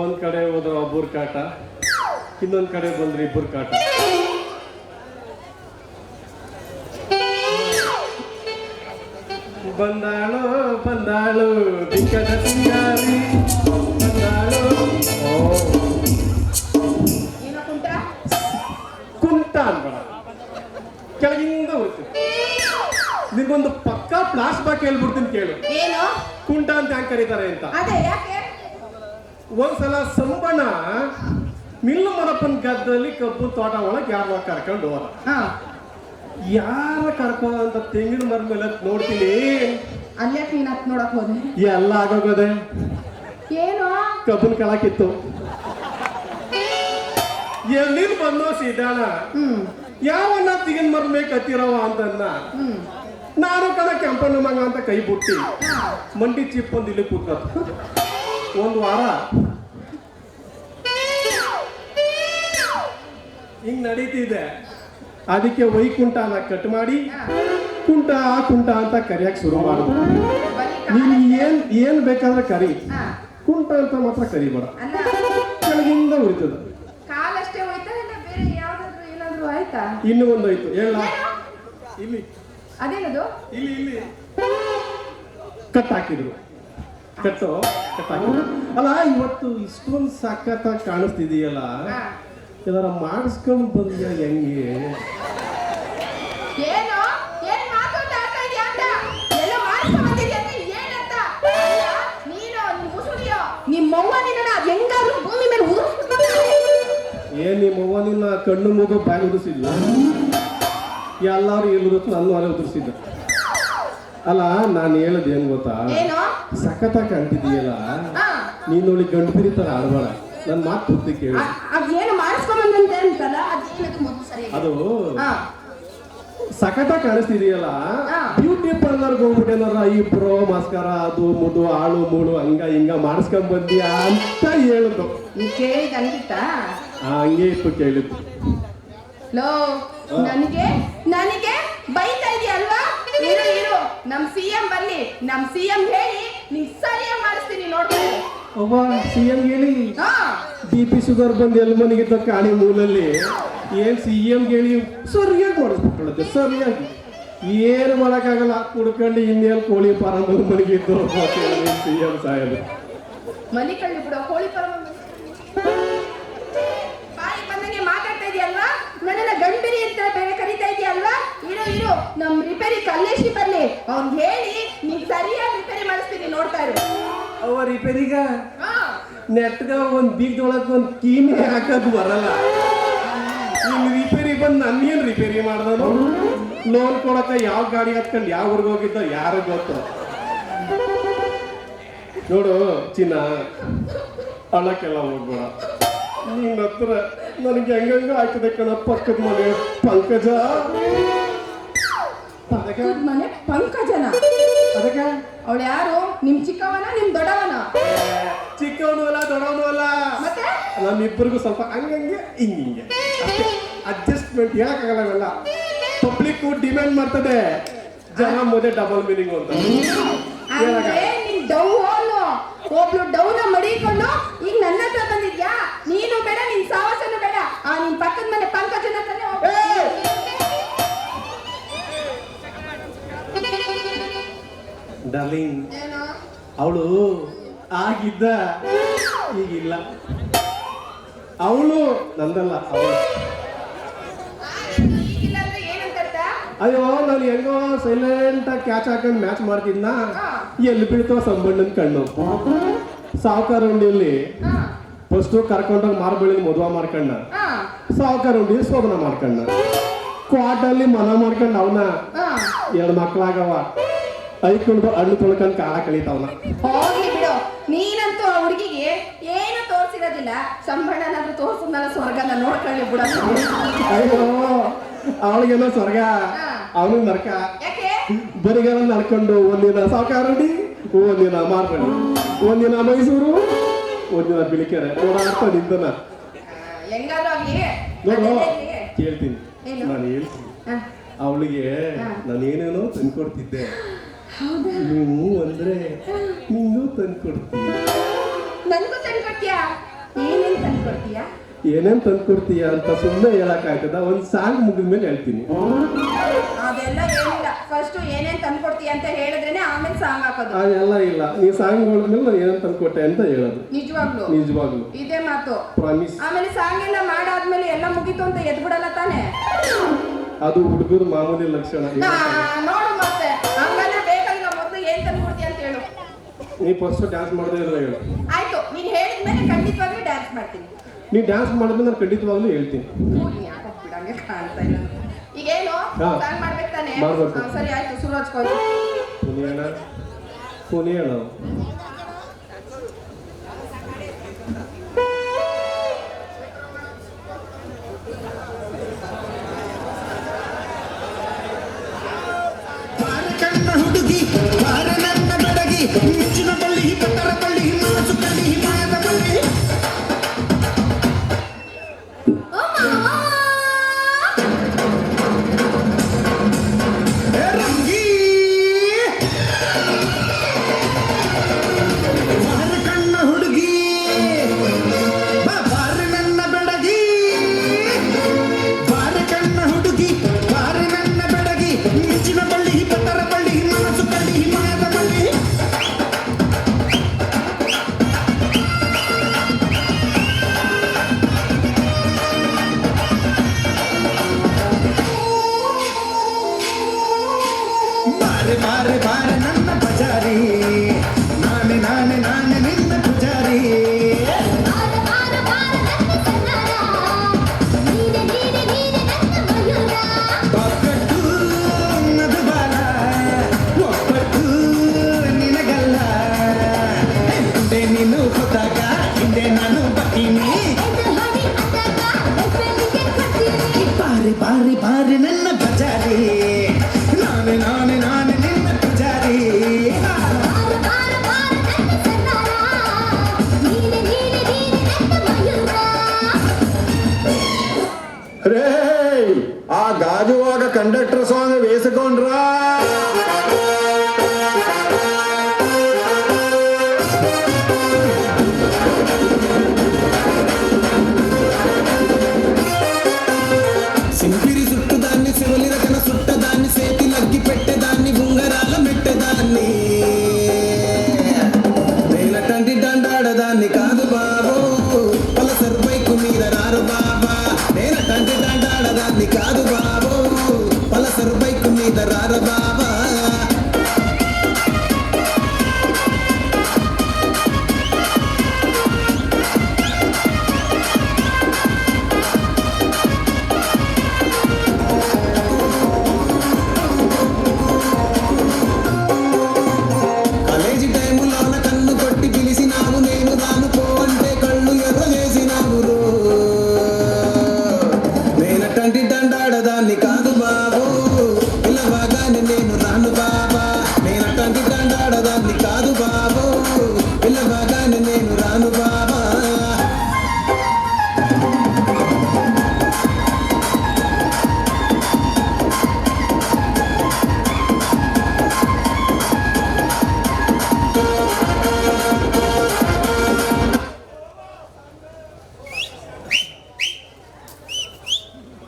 ಒಂದ್ ಕಡೆ ಹೋದ್ರೆ ಒಬ್ಬರ ಕಾಟ ಇನ್ನೊಂದ್ ಕಡೆ ಬಂದ್ರೆ ಇಬ್ಬರ ಕಾಟ ಬಂದಾಳು ಬಂದಾಳು ದಿಕ್ಕದ ಸಿಂಗಾರಿ. ಬಂದಾಳು ಕುಂಟ? ಅನ್ಬೇಡ. ಕೆಳಗಿಂದ ಹೋಗ್ತೀನಿ ನಿಮ್ಗೊಂದು ಪಕ್ಕಾ ಫ್ಲಾಶ್ ಬ್ಯಾಕ್ ಹೇಳ್ಬಿಡ್ತೀನಿ ಕೇಳು. ಕುಂಟ ಅಂತ ಹ್ಯಾಂಗ್ ಕರೀತಾರೆ ಅಂತ? ಒಂದ್ಸಲ ಸಂಬಣ ಮಿಲ್ಲು ಮರಪ್ಪನ ಗದ್ದಲ್ಲಿ ಕಬ್ಬು ತೋಟ ಒಳಗೆ ಯಾರ ಕರ್ಕೊಂಡು ಹೋದ. ಹಾ. ಯಾರ ಕರ್ಕೋ ಅಂತ ತೆಂಗಿನ ಮರ ಮೇಲೆ ನೋಡ್ತೀನಿ? ಅಲ್ಲೇ ನೀನ್ ಹತ್ ನೋಡಕ್ ಹೋದೆ? ಎಲ್ಲ ಆಗೋಗದೆ. ಏನು? ಕಬ್ಬನ್ ಕಳಕಿತ್ತು. ಎಲ್ಲಿಂದ ಬಂದೋ ಹ್ಮ್. ಯಾವನ್ನ ತೆಂಗಿನ ಮರ ಮೇಲೆ ಕತ್ತಿರವ ಅಂತನ್ನ? ನಾನು ಕಣ ಕೆಂಪಣ್ಣ ಮಗ ಅಂತ ಕೈ ಬಿಟ್ಟಿ. ಮಂಡಿ ಚಿಪ್ಪೊಂದು ಇಲ್ಲಿ ಕೂತ್ಕತ್ತು. ಒಂದು ವಾರ. ಹಿಂಗ್ ನಡೀತಿದೆ. ಅದಕ್ಕೆ ವೈಕುಂಠನ ಕಟ್ ಮಾಡಿ. ಕುಂಟ ಕುಂಟ ಅಂತ ಕರಿಯಕ್ಕೆ ಶುರು ಮಾಡುದು ನೀನ್ ಏನ್ ಏನ್ ಬೇಕಾದ್ರೆ ಕರಿ. ಕುಂಟ ಅಂತ ಮಾತ್ರ ಕರಿಬೇಡ. ಕೆಳಗಿಂದ ಉಳಿತದ ಕಾಲಷ್ಟೇ ಹೋಯ್ತಾ ಇಲ್ಲ ಬೇರೆ ಯಾವ್ದಾದ್ರು ಏನಾದ್ರು ಆಯ್ತಾ? ಇನ್ನು ಒಂದೋಯ್ತು ಹೇಳ. ಇಲ್ಲಿ. ಅದೇನದು? ಇಲ್ಲಿ ಇಲ್ಲಿ. ಕಟ್ ಹಾಕಿದ್ರು. ಕಟ್ಟು ಕಟ್ ಅಲ್ಲ ಇವತ್ತು ಇಷ್ಟೊಂದು ಸಾಕತ್ತಾಗಿ ಕಾಣಿಸ್ತಿದೆಯಲ್ಲ. ಇದರ ಮಾಡಿಸ್ಕೊಂಡ್ ಬಂದ ಹೆಂಗೆ? ಏನು? ಏನ್ ನಿಮ್ಮವ್ವ ನೀನು ನಿನ್ ನಿನ್ನ ಕಣ್ಣು ಮೂಗು ಬಾಯಿ ಉದಿಸಿಲ್ಲ ಎಲ್ಲಾರು ಎಲ್ಲಿ ನನ್ನ ಅಲೆ ಉದುರಿಸಿದ್ದ ಅಲ್ಲ ನಾನು ಹೇಳೋದು ಏನ್ ಗೊತ್ತಾ ಏನು ಸಖತ್ತ ಕಾಣ್ತಿದೀಯಲ್ಲ ನೋಡಿ ನೀನು ಗಂಡು ಬಿರಿ ತರ ಆಡ್ಬೇಡ. ನನ್ನ ಮಾತು ಪೂರ್ತಿ ಕೇಳಿ. ಅದೇನು ಅಂತಲ್ಲ ಮೊದಲು ಅದು ಸಖತ ಕಾಣಿಸ್ತಿದೆಯಲ್ಲ. ಬ್ಯೂಟಿ ಪಾರ್ಲರ್ ಹೋಗ್ಬಿಟ್ಟೇನಾರ ಈ ಪ್ರೋ ಮಾಸ್ಕಾರ ಅದು ಮುದು ಆಳು ಮೂಳು ಹಂಗ ಹಿಂಗ ಮಾಡಿಸ್ಕೊಂಡ್ ಬಂದಿಯಾ ಅಂತ ಹೇಳಿದ್ದು ನೀ ಕೇಳಿದ ಹಂಗೆ ಇತ್ತು ಕೇಳಿದ್ದು. ಲೋ. ನನಗೆ ನನಗೆ ಬೈತಾ ಇದೆಯಲ್ವಾ ಅಲ್ವಾ? ಇರು ಇರು ನಮ್ ಸಿ ಎಂ ಬನ್ನಿ ನಮ್ ಸಿ ಎಂ ಹೇಳಿ ಮಾಡಿಸ್ತೀನಿ ಅವ್ವ ಸಿ ಎಂ ಹೇಳಿ ಹಾ. ಬಿ ಪಿ ಶುಗರ್ ಬಂದು ಎಲ್ಲಿ ಮನೆಗೆ ಕಾಣಿ ಮೂಲಲ್ಲಿ. ಏನ್ ಸಿ ಎಂ ಹೇಳಿ ಸರಿಯಾಗಿ ಮಾಡಿಸ್ಬಿಟ್ಟಳತ್ತೆ ಸರಿಯಾಗಿ. ಏನು ಮಾಡಕ್ಕಾಗಲ್ಲ ಕುಡ್ಕೊಂಡು ಇನ್ನೇನು ಕೋಳಿ ಫಾರಂ ಮನೆಗಿದ್ದು ಸಿ ಎಂ ಸಾಹೇಬ್. ಮನೆ ಕಳ್ಳಿ ಬಿಡೋ ಕೋಳಿ ಬಾಯಿ ಬಂದಂಗೆ ಮಾತಾಡ್ತಾ ಇದೆಯಲ್ವಾ? ನನ್ನನ್ನ ಗಂಭೀರಿ ಅಂತ ಇರು. ನಮ್ ರಿಪೇರಿ ಕಲ್ಲೇಶಿ ಬರ್ಲಿ. ಅವ್ನ್ ಹೇಳಿ ನೀನ್ ಸರಿಯಾಗಿ ರಿಪೇರಿ ಮಾಡಿಸ್ತೀನಿ ನೋಡ್ತಾ ಇರು. ಅವ ರಿಪೇರಿಗ ನೆಟ್ಗ ಒಂದ್ ಬೀಗದೊಳಗ್ ಒಂದ್ ಕೀಮಿ ಹಾಕದ್ ಬರಲ್ಲ. ನಿಮ್ ರಿಪೇರಿ ಬಂದ್ ನನ್ಗೇನ್ ರಿಪೇರಿ ಮಾಡ್ದನು? ಲೋನ್ ಕೊಡಕ ಯಾವ ಗಾಡಿ ಹತ್ಕೊಂಡ್ ಯಾವ ಊರಿಗೆ ಹೋಗಿದ್ದ ಯಾರು ಗೊತ್ತು? ನೋಡು ಚಿನ್ನ. ಅಳ್ಳಕ್ಕೆಲ್ಲ ಹೋಗ್ಬೇಡ. ನಿನ್ನ ಹತ್ರ ನನಗೆ ಹೆಂಗಂಗ ಹಾಕಿದೆ ಕಣ ಪಕ್ಕದ ಮನೆ ಪಂಕಜ. ಪಕ್ಕದ್ ಮನೆ ಪಂಕಜನ. ಅದಕ್ಕೆ? ಅವಳು ಯಾರು? ನಿಮ್ ಚಿಕ್ಕವನ ನಿಮ್ ದೊಡ್ಡವನ ಚಿಕ್ಕವನು ಅಲ್ಲ ದೊಡ್ಡವನು ಅಲ್ಲ. ಮತ್ತೆ? ನಮ್ಮಿಬ್ಬರಿಗೂ ಸ್ವಲ್ಪ ಹಂಗಂಗೆ ಹಿಂಗಿಂಗೆ ಅಡ್ಜಸ್ಟ್ಮೆಂಟ್ ಹೇಳಕ್ಕಾಗಲ್ಲ ಅವೆಲ್ಲ ಪಬ್ಲಿಕ್ ಡಿಮ್ಯಾಂಡ್ ಮಾಡ್ತದೆ. ಜನ ಮುಂದೆ ಡಬಲ್ ಮೀನಿಂಗ್ ಅಂತ. ಒಬ್ಳು ಡೌನ ಮಡಿಕೊಂಡು ಈಗ ನನ್ನ ಹತ್ರ ಬಂದಿದ್ಯಾ? ನೀನು ಬೇಡ ನಿನ್ ಅವಳು ಆಗಿದ್ದ ಈಗಿಲ್ಲ. ಅವಳು ನಂದಲ್ಲ ಅವಳು? ಅಯ್ಯೋ ನಾನು ಹೆಂಗೋ ಸೈಲೆಂಟ್ ಆಗಿ ಕ್ಯಾಚ್ ಹಾಕೊಂಡು ಮ್ಯಾಚ್ ಮಾಡ್ತಿದ್ನ. ಎಲ್ಲಿ ಬೀಳ್ತೋ ಸಂಬಣ್ಣನ ಕಣ್ಣು. ಸಾವುಕಾರ ಉಂಡಿಯಲ್ಲಿ ಫಸ್ಟ್ ಕರ್ಕೊಂಡೋಗಿ ಮಾರ್ಬಳ್ಳಿ ಮದುವೆ ಮಾಡ್ಕಣ್ಣ. ಸಾವುಕಾರ ಉಂಡಿ ಶೋಧನ ಮಾಡ್ಕಣ್ಣ. ಕ್ವಾಟಲ್ಲಿ ಮನ ಮಾಡ್ಕೊಂಡು ಅವನ. ಎರಡು ಮಕ್ಳಾಗವ. ಐಕೊಂಡು ಹಣ್ಣು ತೊಳ್ಕೊಂಡು ಕಾಲ ಕಳೀತಾವನ ಹೋಗಿ ಬಿಡು. ನೀನಂತೂ ಆ ಹುಡುಗಿಗೆ ಏನು ತೋರಿಸಿರೋದಿಲ್ಲ. ಸಂಬಣ್ಣನಾದ್ರೂ ತೋರ್ಸದ್ನಲ್ಲ ಸ್ವರ್ಗನ ನೋಡ್ಕೊಳ್ಳಿ ಬಿಡ. ಅಯ್ಯೋ ಅವಳಿಗೆಲ್ಲ ಸ್ವರ್ಗ. ಅವನು ನರಕ. ಯಾಕೆ? ಬರಿಗಾಲ ನಡ್ಕೊಂಡು ಒಂದಿನ ಸಾವುಕಾರಡಿ ಒಂದಿನ ಮಾರ್ಬಳ್ಳಿ ಒಂದಿನ ಮೈಸೂರು ಒಂದಿನ ಬಿಳಿಕೆರೆ. ಓಡಾಡ್ತಾ ನಿಂತನ. ಹೆಂಗಾದ್ರೂ ಆಗ್ಲಿ. ನೋಡು ಅದೇ ಇರ್ಲಿ. ಕೇಳ್ತೀನಿ. ನಾನು ಹೇಳ್ತೀನಿ. ಅವಳಿಗೆ ನಾನು ಏನೇನೋ ತಂದ್ಕೊಡ್ತಿದ್ದೆ. ನೀವು ಅಂದ್ರೆ ನಿಂಗೂ ತಂದ್ಕೊಡ್ತೀನಿ ನನಗೂ ತಂದ್ಕೊಡ್ತೀಯಾ? ಏನೇನ್ ತಂದ್ಕೊಡ್ತೀಯಾ? ಏನೇನ್ ತಂದ್ಕೊಡ್ತೀಯ ಅಂತ ಸುಮ್ಮನೆ ಹೇಳಕ್ಕಾಗ್ತದ ಒಂದ್ ಸಾಂಗ್ ಮುಗಿದ್ಮೇಲೆ ಹೇಳ್ತೀನಿ. ಅದೆಲ್ಲ ಏನಿಲ್ಲ ಫಸ್ಟ್ ಏನೇನ್ ತಂದ್ಕೊಡ್ತೀಯ ಅಂತ ಹೇಳಿದ್ರೇನೆ ಆಮೇಲೆ ಸಾಂಗ್ ಹಾಕೋದು. ಅದೆಲ್ಲ ಇಲ್ಲ. ನೀ ಸಾಂಗ್ ಹೇಳಿದ್ಮೇಲೆ ನಾನು ಏನೇನ್ ತಂದ್ಕೊಟ್ಟೆ ಅಂತ ಹೇಳೋದು. ನಿಜವಾಗ್ಲು? ನಿಜವಾಗ್ಲು. ಇದೇ ಮಾತು. ಪ್ರಾಮಿಸ್ ಆಮೇಲೆ ಸಾಂಗ್ ಎಲ್ಲ ಮಾಡಾದ್ಮೇಲೆ ಎಲ್ಲ ಮುಗೀತು ಅಂತ ಎದ್ಬಿಡಲ್ಲ ತಾನೆ? ಅದು ಹುಡುಗರ ಮಾಮೂಲಿ ಲಕ್ಷಣ. ನೋಡು ಮತ್ತೆ. ಹಂಗಂದ್ರೆ ಅಂತ ಹೇಳು. ನೀ ಫಸ್ಟ್ ಡ್ಯಾನ್ಸ್ ಮಾಡದೇ ಇಲ್ಲ ಹೇಳು. ಆಯ್ತು ಹೇಳಿದ ಮೇಲೆ ಖಂಡಿತವಾಗ್ಲೂ ಡ್ಯಾನ್ಸ್ ಮಾಡ್ತೀನಿ. ನೀ ಡ್ಯಾನ್ಸ್ ಮಾಡಿದ್ರೆ ನಾನು ಖಂಡಿತವಾಗ್ಲೂ ಹೇಳ್ತೀನಿ. ಕೂಲಿ ಯಾಕೋ ಬಿಡಂಗೆ ಕಾಣ್ತಾ ಇಲ್ಲ. ಈಗೇನು? ಹಾ. ಸಾಂಗ್ ಮಾಡ್ಬೇಕು ತಾನೆ? ಮಾಡ್ಬೇಕು. ಹಾ, ಸರಿ ಆಯ್ತು ಸುರಾಜ್ ಹಚ್ಕೊಳ್ಳಿ ಪುನಿಯಣ ಪುನಿಯಣ